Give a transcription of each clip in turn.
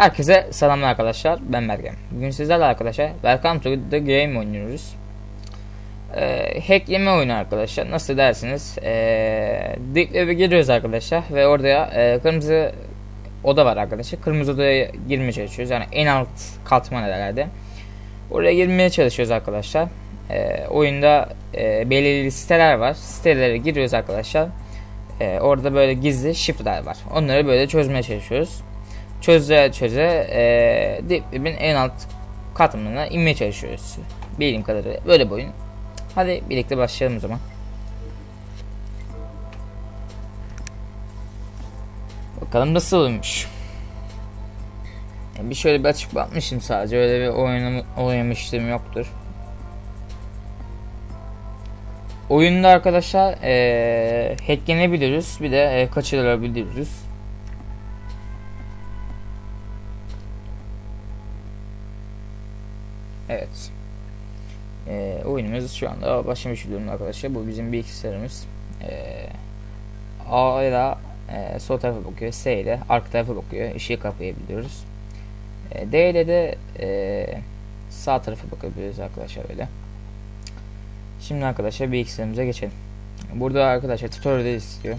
Herkese selamlar arkadaşlar. Ben Bergen. Bugün sizlerle arkadaşlar Welcome to the Game oynuyoruz. Ee, hackleme oyunu arkadaşlar. Nasıl dersiniz? Ee, Deep Web'e giriyoruz arkadaşlar ve orada e, kırmızı oda var arkadaşlar. Kırmızı odaya girmeye çalışıyoruz. Yani en alt katman herhalde. Oraya girmeye çalışıyoruz arkadaşlar. Ee, oyunda e, belirli siteler var. Sitelere giriyoruz arkadaşlar. Ee, orada böyle gizli şifreler var. Onları böyle çözmeye çalışıyoruz çöze çöze e, Deep Web'in en alt katmanına inmeye çalışıyoruz. Bildiğim kadarıyla böyle bir oyun. Hadi birlikte başlayalım o zaman. Bakalım nasıl olmuş. Bir şöyle bir açık bakmışım sadece öyle bir oynam oynamışlığım yoktur. Oyunda arkadaşlar ee, hacklenebiliyoruz bir de e, kaçırılabiliyoruz. Oyunumuz şu anda başlamış durumda arkadaşlar. Bu bizim bilgisayarımız. Ee, A ile e, sol tarafa bakıyor. S ile arka tarafa bakıyor. Işığı kapayabiliyoruz. E, D ile de e, sağ tarafa bakabiliyoruz arkadaşlar böyle. Şimdi arkadaşlar bilgisayarımıza geçelim. Burada arkadaşlar tutorial istiyor.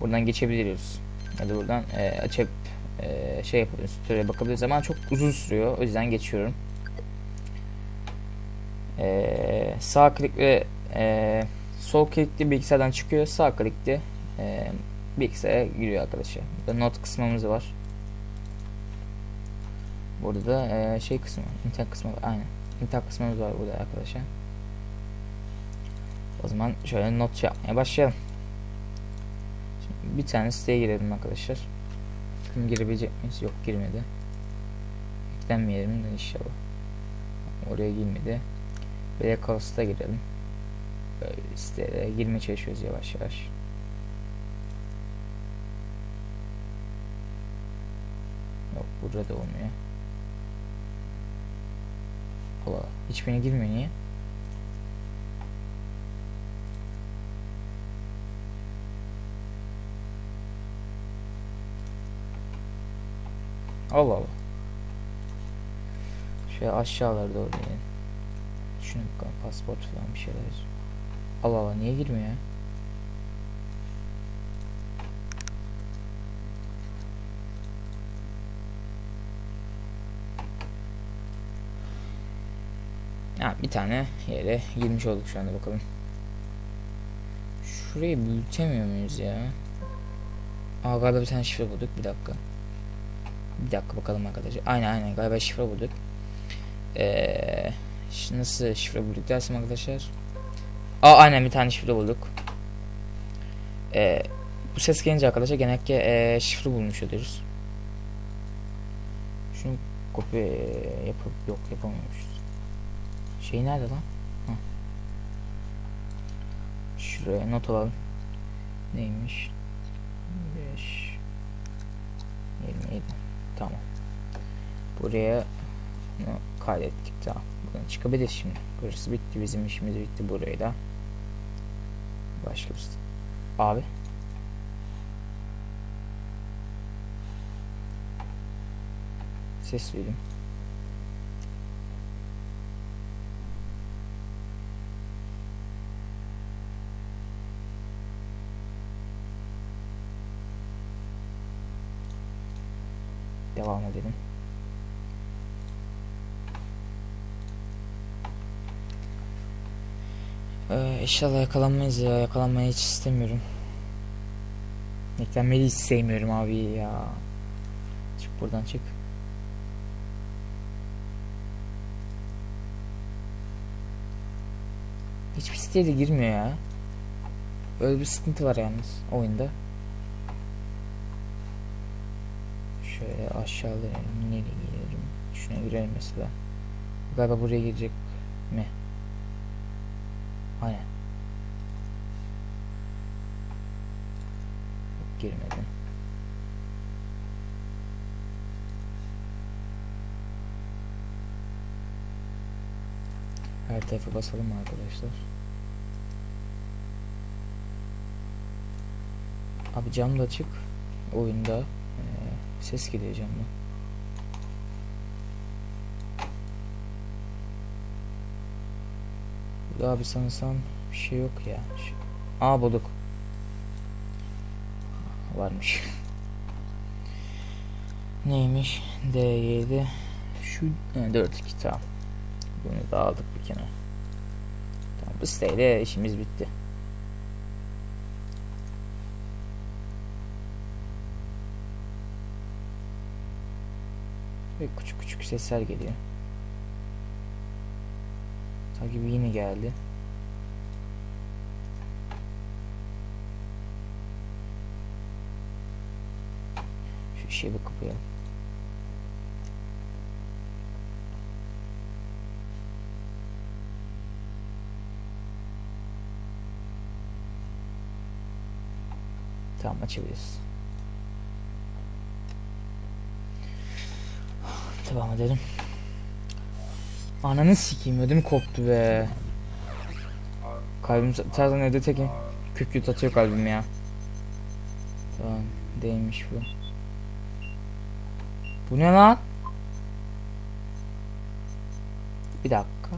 Buradan geçebiliyoruz. Ya da buradan e, açıp e, şey yapabiliyoruz. Tutorial'e bakabiliriz ama çok uzun sürüyor. O yüzden geçiyorum. Ee, sağ klik ve e, sol klikli bilgisayardan çıkıyor. Sağ klikli e, bilgisayara giriyor arkadaşlar. Burada not kısmımız var. Burada da e, şey kısmı, internet kısmı var. Aynen. İnternet kısmımız var burada arkadaşlar. O zaman şöyle not yapmaya başlayalım. Şimdi bir tane siteye girelim arkadaşlar. Bakalım girebilecek miyiz? Yok girmedi. Eklenmeyelim de inşallah. Oraya girmedi. Black House'da girelim. Böyle sitelere girmeye çalışıyoruz yavaş yavaş. Yok burada da olmuyor. Allah hiçbirine girmiyor niye? Allah Allah. Şöyle aşağılara doğru inelim. Bakalım pasport falan bir şeyler. Allah Allah niye girmiyor ya? Ha, bir tane yere girmiş olduk şu anda bakalım. Şurayı büyütemiyor muyuz ya? Aa galiba bir tane şifre bulduk bir dakika. Bir dakika bakalım arkadaşlar. Aynen aynen galiba şifre bulduk. Eee Nasıl şifre bulduk dersim arkadaşlar? Aa aynen bir tane şifre bulduk. Ee, bu ses gelince arkadaşlar genellikle e, şifre bulmuş oluyoruz. Şunu kopya yapıp yok yapamıyormuşuz. Şey nerede lan? Heh. Şuraya not alalım. Neymiş? 5 27 Tamam. Buraya kaydettik tamam. Buradan çıkabilir şimdi. Burası bitti bizim işimiz bitti burayı da. Başka bir Abi. Ses duydum. Devam edelim. Ee, inşallah yakalanmayız ya. Yakalanmayı hiç istemiyorum. Yakalanmayı hiç sevmiyorum abi ya. Çık buradan çık. Hiçbir siteye de girmiyor ya. Öyle bir sıkıntı var yalnız oyunda. Şöyle aşağıda nereye girelim? Şuna girelim mesela. Galiba buraya girecek mi? girmedi. Her tarafa basalım arkadaşlar. Abi cam da açık. Oyunda ee, ses geliyor camdan. Burada abi sanırsam bir şey yok ya. Aa bulduk. Varmış. Neymiş? D7 şu he, 4 2 tamam. Bunu da aldık bir kenara. Tamam bu siteyle işimiz bitti. Ve küçük küçük sesler geliyor. Takibi yine geldi. Şu işi bir kapayalım. Tamam açabiliriz. Devam edelim. Ananı sikeyim ödüm koptu be. Kalbim zaten evde tekim. Kükürt atıyor kalbim ya. Tamam değilmiş bu. Bu ne lan? Bir dakika.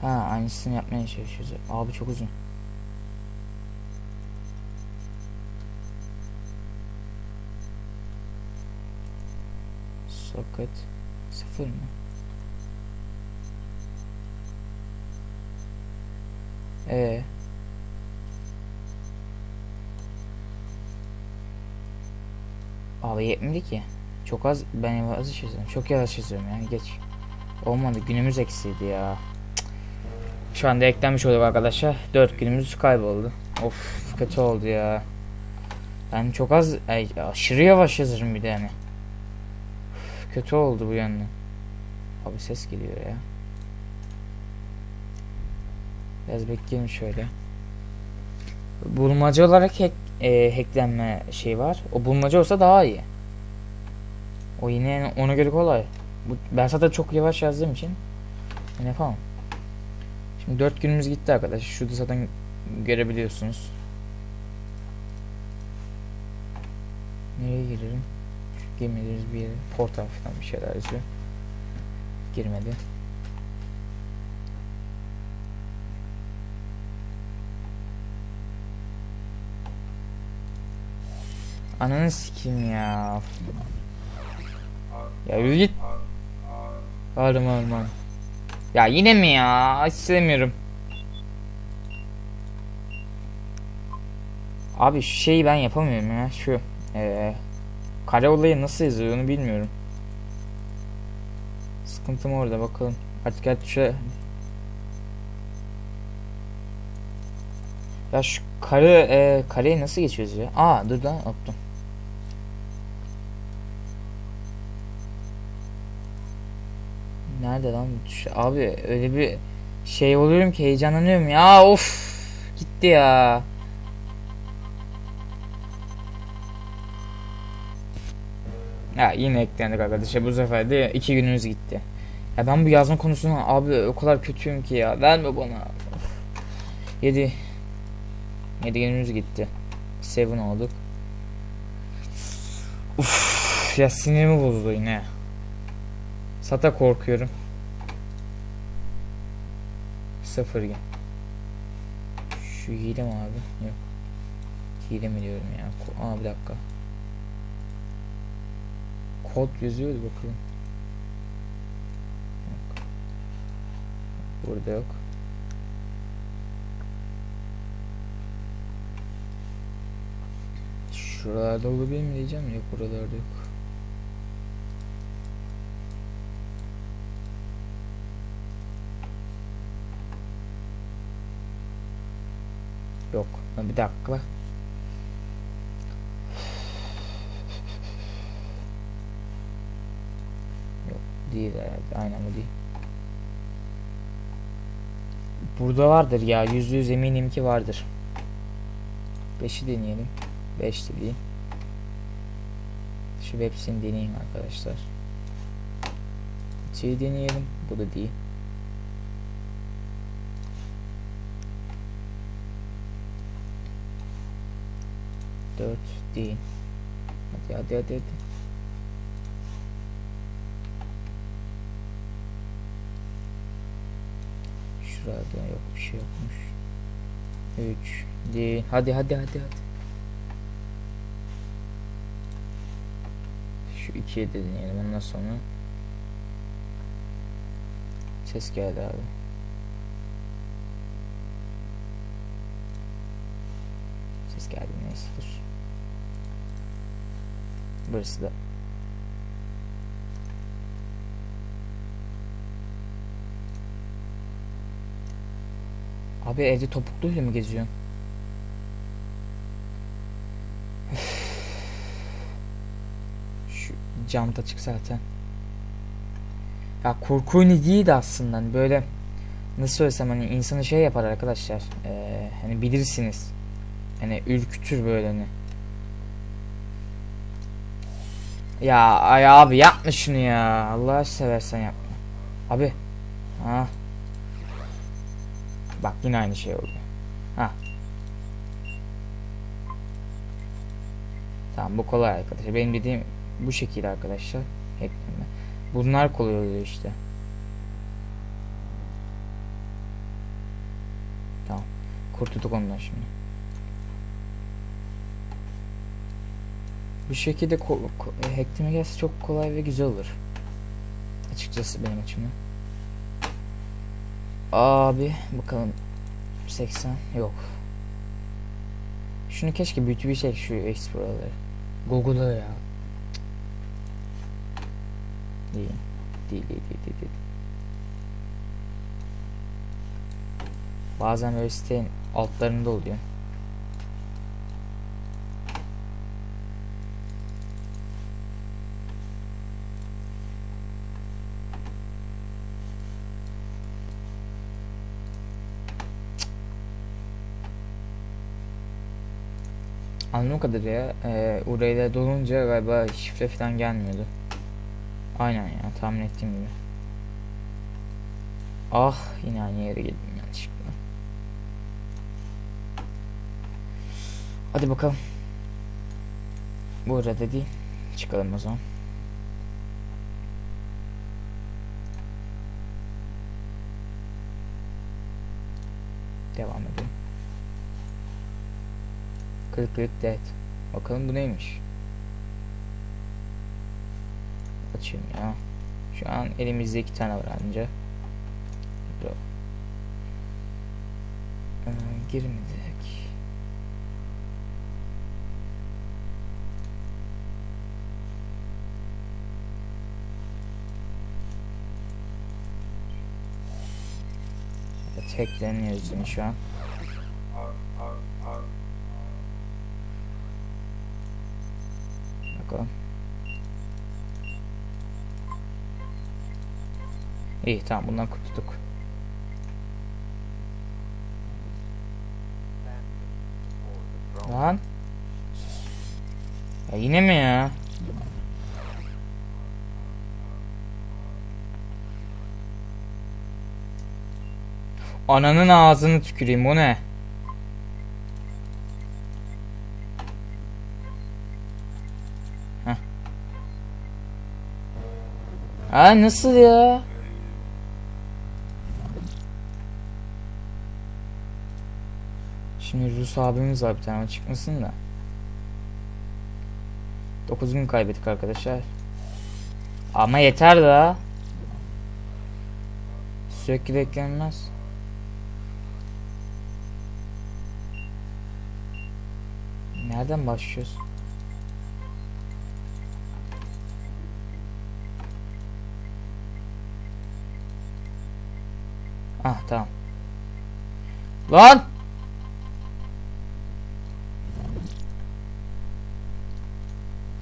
Ha aynısını yapmaya çalışıyoruz. Abi çok uzun. Socket sıfır mı? Ee. Abi yetmedi ki. Çok az ben yavaş çiziyorum. Çok yavaş çiziyorum yani geç. Olmadı günümüz eksiydi ya. Şu anda eklenmiş olduk arkadaşlar. 4 günümüz kayboldu. Of kötü oldu ya. Ben çok az ay, aşırı yavaş yazarım bir de yani. Üf, kötü oldu bu yönde. Abi ses geliyor ya. Biraz bekleyelim şöyle. Bulmaca olarak hack, e, hacklenme şey var. O bulmaca olsa daha iyi. O yine ona göre kolay. Bu, ben zaten çok yavaş yazdığım için ne yapamam. Şimdi 4 günümüz gitti arkadaşlar. Şurada zaten görebiliyorsunuz. Nereye girelim? Girmediğimiz bir yere. Portal falan bir şeyler yazıyor. Girmedi. Ananı sikeyim ya. Ya yürü git. Bağırma bağırma. Ya yine mi ya? İstemiyorum. Abi şu şeyi ben yapamıyorum ya. Şu. Ee, kare olayı nasıl yazıyor onu bilmiyorum. Sıkıntım orada bakalım. Artık artık şu Ya şu kare e, kareyi nasıl geçiyoruz ya? Aa dur lan unuttum. Nerede lan bu? Abi öyle bir şey oluyorum ki heyecanlanıyorum ya of gitti ya. Ya yine eklendik arkadaşlar bu sefer de iki günümüz gitti. Ya ben bu yazma konusunda abi o kadar kötüyüm ki ya verme bana. Of. 7 7 günümüz gitti. 7 olduk. Uf ya sinirimi bozdu yine. Sata korkuyorum. Sıfır gen. Şu hile mi abi? Yok. Hile mi diyorum ya? Aa bir dakika. Kod yazıyordu bakalım. Yok. Burada yok. Şuralarda olabilir mi diyeceğim yok buralarda yok. Yok. Ha, Bir dakika. Yok değil herhalde. Aynen bu değil. Burada vardır ya. Yüzde yüz eminim ki vardır. 5'i deneyelim. 5 de değil. Şu hepsini deneyeyim arkadaşlar. Şeyi deneyelim. Bu da değil. Dört değil. Hadi hadi hadi hadi. Şurada yok bir şey yokmuş. 3 değil. Hadi hadi hadi hadi. Şu 2'ye de deneyelim ondan sonra. Ses geldi abi. Ses geldi neyse dur. Burası da. Abi evde topukluyla mı geziyorsun? Şu cam da çık zaten. Ya korku oyunu değil de aslında hani böyle nasıl söylesem hani insanı şey yapar arkadaşlar. Ee, hani bilirsiniz. Hani ürkütür böyle hani. Ya ay abi yapma şunu ya. Allah seversen yapma. Abi. Ha. Bak yine aynı şey oldu. Ha. Tamam bu kolay arkadaşlar. Benim dediğim bu şekilde arkadaşlar. Ekleme. Bunlar kolay oluyor işte. Tamam. Kurtulduk ondan şimdi. Bu şekilde ko- hackleme gelse çok kolay ve güzel olur. Açıkçası benim açımdan. Abi bakalım 80 yok. Şunu keşke büyütübilsek şu Explorer'ları. Google'a ya. Değil. Değil, değil, değil, değil, değil. Bazen böyle sitenin altlarında oluyor. Anladığım kadarıyla e, URL dolunca galiba şifre falan gelmiyordu. Aynen ya tahmin ettiğim gibi. Ah yine aynı yere geldim yanlışlıkla. Hadi bakalım. Bu arada değil. Çıkalım o zaman. Devam edelim. Kırık kırık dead. Bakalım bu neymiş. Açayım ya. Şu an elimizde iki tane var anca. Ee, girmedik. Yine şu an. Bakalım. İyi tamam bundan kurtulduk. Lan. Ya yine mi ya? Ananın ağzını tüküreyim o ne? Aa nasıl ya? Şimdi Rus abimiz var bir tane çıkmasın da. 9 gün kaybettik arkadaşlar. Ama yeter da. Sürekli beklenmez. Nereden başlıyoruz? Ah tamam. Lan!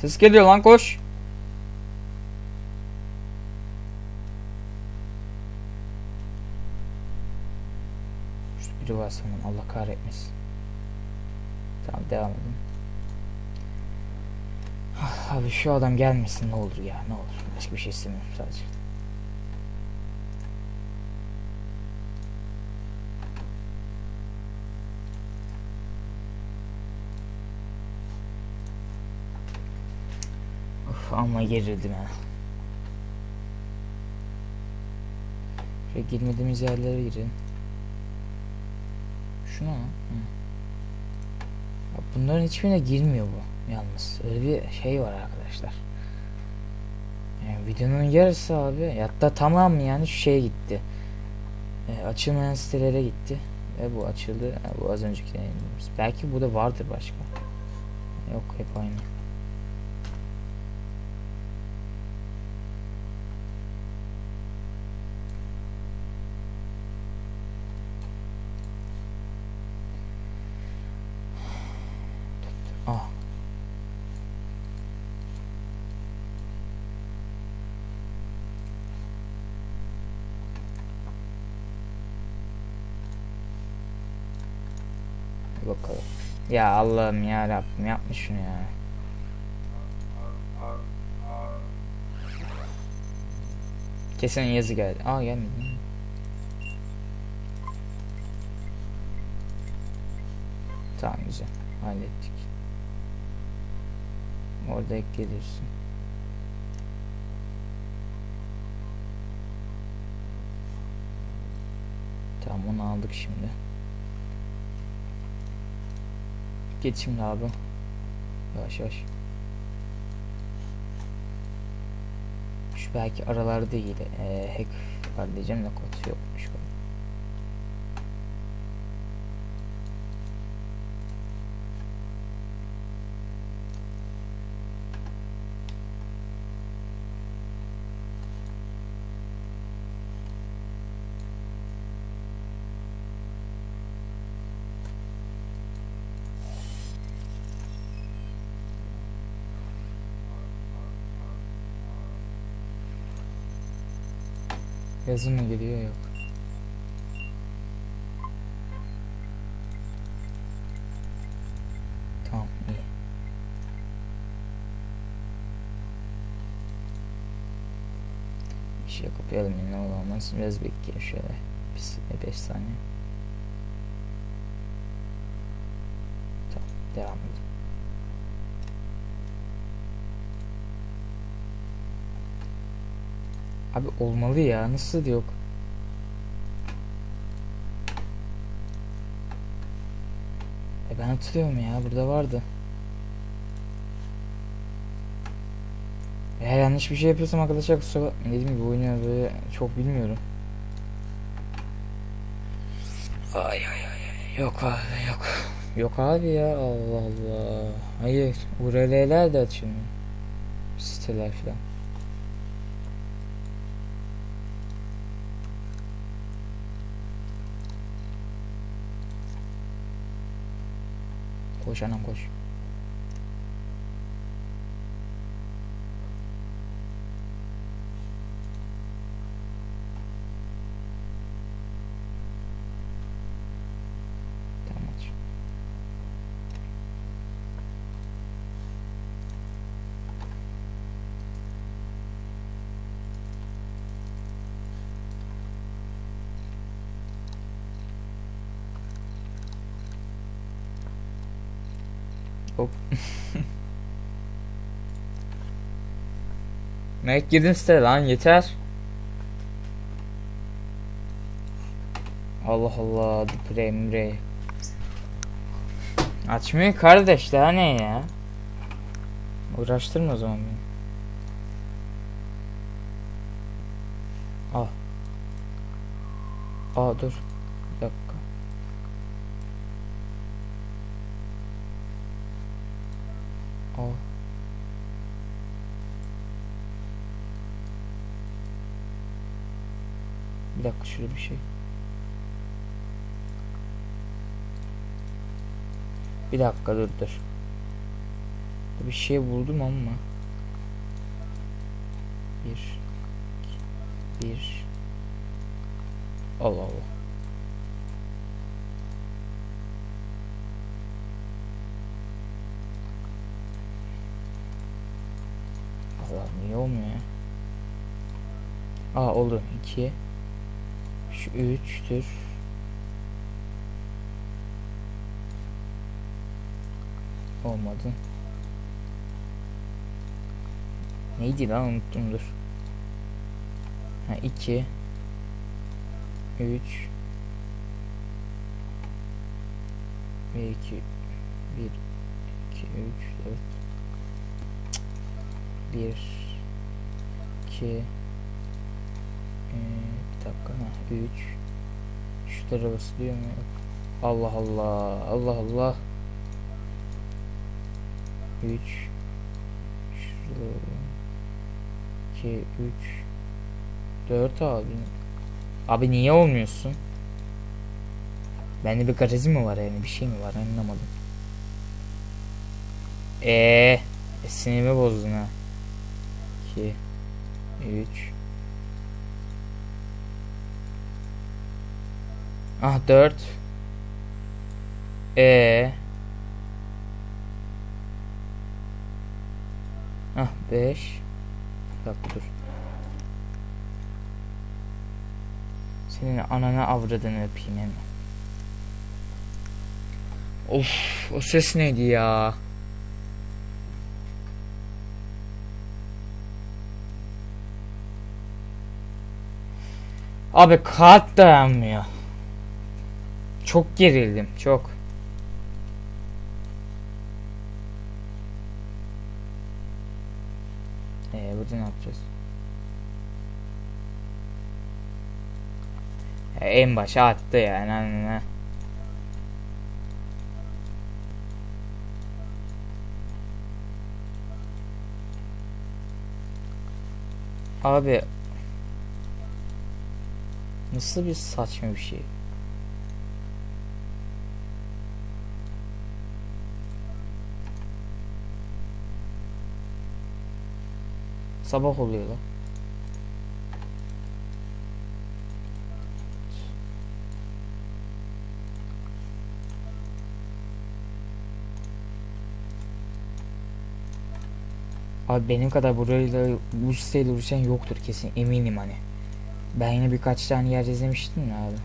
Ses geliyor lan koş. Şurada biri var sanırım Allah kahretmesin. Tamam devam edin. Ah, Abi şu adam gelmesin ne olur ya ne olur. Başka bir şey istemiyorum sadece. Of amma gerildim ha. Şöyle girmediğimiz yerlere girelim. Şuna. Ya Bunların hiçbirine girmiyor bu yalnız. Öyle bir şey var arkadaşlar. Yani videonun yarısı abi hatta tamam yani şu şeye gitti. E, açılmayan sitelere gitti. Ve bu açıldı. Ha, bu az önceki. Belki bu da vardır başka. Yok hep aynı. Ya Allah'ım ya Rabbim yapma şunu ya. Kesin yazı geldi. Aa gelmedi. Tamam güzel. Hallettik. Orada ekliyorsun. Tamam onu aldık şimdi. Git şimdi abi. Yavaş yavaş. Şu belki aralarda değil. Ee, hack var diyeceğim de kod yokmuş. Yazı mı geliyor yok. Tamam iyi. Bir şey kopyalım yine olamaz. Biraz bekleyelim şöyle. 5 saniye. Tamam devam Abi olmalı ya. Nasıl yok? E ben hatırlıyorum ya. Burada vardı. Eğer yanlış bir şey yapıyorsam arkadaşlar kusura bakmayın. Dediğim gibi oyunu böyle çok bilmiyorum. Ay ay ay. Yok abi yok. Yok abi ya Allah Allah. Hayır. URL'ler de açılmıyor. Siteler falan. Koş anam koş. Tamam Hop. Mac girdin site lan yeter. Allah Allah Dipre Emre. Açmıyor kardeş daha ne ya? Uğraştırma o zaman beni. Al. Aa dur. Bir dakika. Bir dakika şurada bir şey. Bir dakika dur dur. Bir şey buldum ama. Bir. Bir. Allah Allah. Allah niye olmuyor ya? Aa oldu. 2 Şu 3'tür. Olmadı. Neydi lan unuttum dur. Ha 2 3 1 2 1 2 3 4 1 2 ee, bir dakika ha 3 Şutlara basılıyor mu? Yok. Allah Allah Allah Allah 3 2 3 4 abi Abi niye olmuyorsun? Bende bir garezi mi var yani bir şey mi var anlamadım. Eee e, sinirimi bozdun ha. 2 3 Ah 4 E Ah 5 Bak dur. Senin anana avradını öpeyim hemen. Of o ses neydi ya? Abi kart dayanmıyor. Çok gerildim çok. Ee burada ne yapacağız? Ya, en başa attı yani. anladın Abi nasıl bir saçma bir şey. Sabah oluyor lan. Abi benim kadar burayla bu siteyle uğraşan yoktur kesin eminim hani. Ben yine birkaç tane yer izlemiştim ya abi.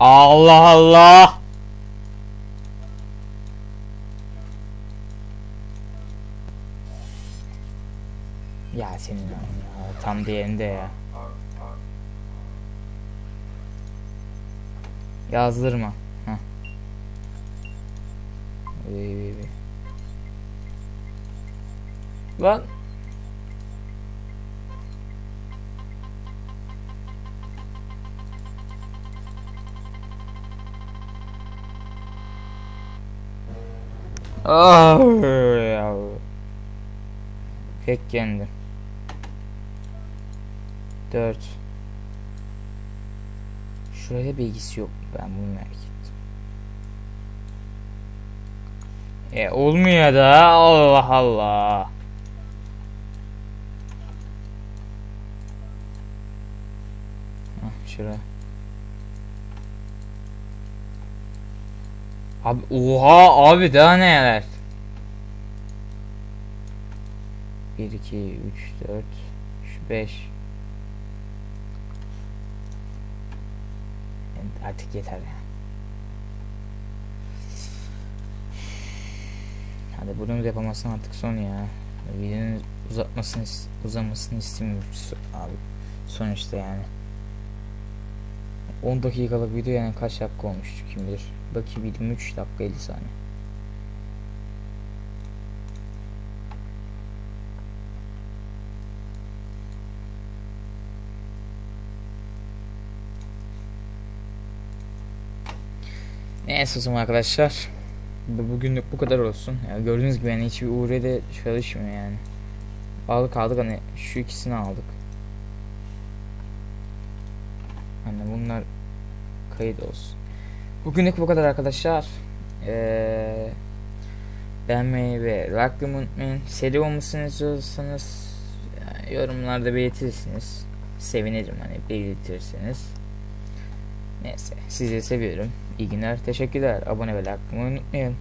Allah Allah. Ya senin ya, tam diğerinde ya. Yazdırma. Heh. Lan. Ah ya. Pek yendim. 4 Şuraya bilgisi yok. Ben bunu merak ettim. E olmuyor da Allah Allah. Şuraya. Abi oha abi daha neler? 1 2 3 4 5 Artık yeter ya. Hadi bunu yapamazsan artık son ya. Videonun uzatmasını uzamasını istemiyorum abi. Sonuçta yani. 10 dakikalık video yani kaç dakika olmuştu kim bilir. Bakayım 23 dakika 50 saniye. Neyse o zaman arkadaşlar. Bugünlük bu kadar olsun. Yani gördüğünüz gibi yani hiçbir UR'de çalışmıyor yani. Aldık aldık hani şu ikisini aldık. Hani bunlar kayıt olsun. Bugünlük bu kadar arkadaşlar. Ee, beğenmeyi ve like'lamayı unutmayın. Seri olmasını istiyorsanız yani yorumlarda belirtirsiniz. Sevinirim hani belirtirseniz. Neyse sizi seviyorum. İyi günler. Teşekkürler. Abone ve like unutmayın.